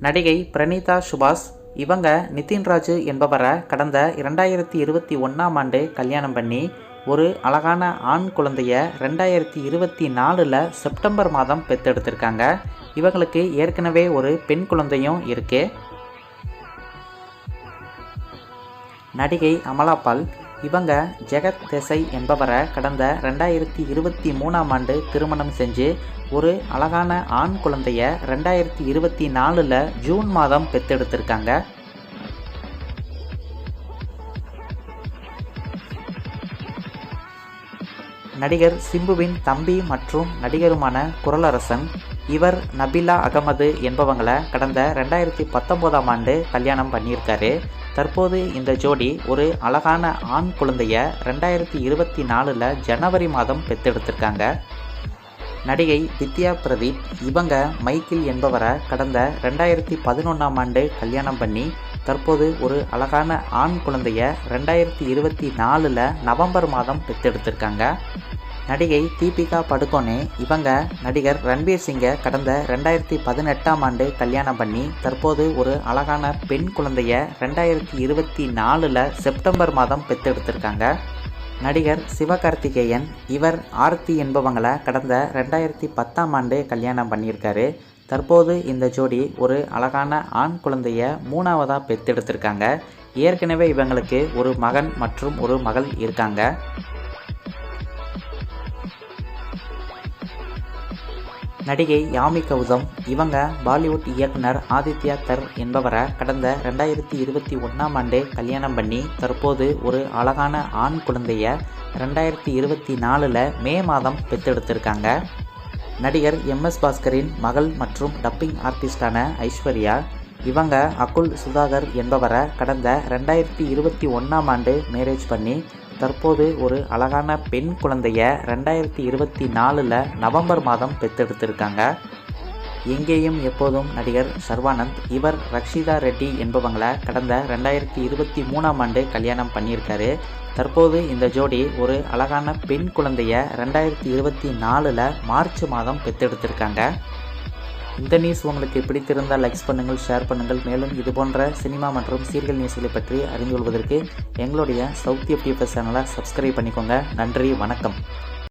நடிகை பிரணீதா சுபாஷ் இவங்க நிதின்ராஜு என்பவரை கடந்த இரண்டாயிரத்தி இருபத்தி ஒன்றாம் ஆண்டு கல்யாணம் பண்ணி ஒரு அழகான ஆண் குழந்தைய ரெண்டாயிரத்தி இருபத்தி நாலில் செப்டம்பர் மாதம் பெற்றெடுத்திருக்காங்க. இவங்களுக்கு ஏற்கனவே ஒரு பெண் குழந்தையும் இருக்கு. நடிகை அமலாபால் இவங்க ஜெகத் தேசை என்பவரை கடந்த ரெண்டாயிரத்தி இருபத்தி மூணாம் ஆண்டு திருமணம் செஞ்சு ஒரு அழகான ஆண் குழந்தைய ரெண்டாயிரத்தி இருபத்தி நாலில் ஜூன் மாதம் பெத்தெடுத்திருக்காங்க நடிகர் சிம்புவின் தம்பி மற்றும் நடிகருமான குரலரசன் இவர் நபிலா அகமது என்பவங்களை கடந்த ரெண்டாயிரத்தி பத்தொம்போதாம் ஆண்டு கல்யாணம் பண்ணியிருக்காரு. தற்போது இந்த ஜோடி ஒரு அழகான ஆண் குழந்தைய ரெண்டாயிரத்தி இருபத்தி நாலில் ஜனவரி மாதம் பெத்தெடுத்திருக்காங்க. நடிகை வித்யா பிரதீப் இவங்க மைக்கேல் என்பவரை கடந்த ரெண்டாயிரத்தி பதினொன்றாம் ஆண்டு கல்யாணம் பண்ணி தற்போது ஒரு அழகான ஆண் குழந்தைய ரெண்டாயிரத்தி இருபத்தி நாலில் நவம்பர் மாதம் பெத்தெடுத்திருக்காங்க. நடிகை தீபிகா படுகோனே இவங்க நடிகர் ரன்பீர் சிங்கை கடந்த ரெண்டாயிரத்தி பதினெட்டாம் ஆண்டு கல்யாணம் பண்ணி தற்போது ஒரு அழகான பெண் குழந்தைய ரெண்டாயிரத்தி இருபத்தி நாலில் செப்டம்பர் மாதம் பெத்தெடுத்திருக்காங்க நடிகர் சிவகார்த்திகேயன் இவர் ஆர்த்தி என்பவங்களை கடந்த ரெண்டாயிரத்தி பத்தாம் ஆண்டு கல்யாணம் பண்ணியிருக்காரு. தற்போது இந்த ஜோடி ஒரு அழகான ஆண் குழந்தைய மூணாவதாக பெத்தெடுத்திருக்காங்க ஏற்கனவே இவங்களுக்கு ஒரு மகன் மற்றும் ஒரு மகள் இருக்காங்க. நடிகை யாமி கௌதம் இவங்க பாலிவுட் இயக்குனர் ஆதித்யா தர் என்பவரை கடந்த ரெண்டாயிரத்தி இருபத்தி ஒன்றாம் ஆண்டு கல்யாணம் பண்ணி தற்போது ஒரு அழகான ஆண் குழந்தைய ரெண்டாயிரத்தி இருபத்தி நாலில் மே மாதம் பெத்தெடுத்திருக்காங்க நடிகர் எம்எஸ் பாஸ்கரின் மகள் மற்றும் டப்பிங் ஆர்டிஸ்டான ஐஸ்வர்யா இவங்க அகுல் சுதாகர் என்பவரை கடந்த ரெண்டாயிரத்தி இருபத்தி ஒன்றாம் ஆண்டு மேரேஜ் பண்ணி தற்போது ஒரு அழகான பெண் குழந்தைய ரெண்டாயிரத்தி இருபத்தி நாலில் நவம்பர் மாதம் பெத்தெடுத்திருக்காங்க எங்கேயும் எப்போதும் நடிகர் சர்வானந்த் இவர் ரக்ஷிதா ரெட்டி என்பவங்களை கடந்த ரெண்டாயிரத்தி இருபத்தி மூணாம் ஆண்டு கல்யாணம் பண்ணியிருக்காரு. தற்போது இந்த ஜோடி ஒரு அழகான பெண் குழந்தைய ரெண்டாயிரத்தி இருபத்தி நாலில் மார்ச் மாதம் பெத்தெடுத்திருக்காங்க இந்த நியூஸ் உங்களுக்கு பிடித்திருந்தால் லைக்ஸ் பண்ணுங்கள் ஷேர் பண்ணுங்கள். மேலும் இது போன்ற சினிமா மற்றும் சீரியல் நியூஸ்களை பற்றி அறிந்து கொள்வதற்கு எங்களுடைய சவுத் எஃப்டிஎஃப்எஸ் சேனலை சப்ஸ்கிரைப் பண்ணிக்கோங்க. நன்றி வணக்கம்.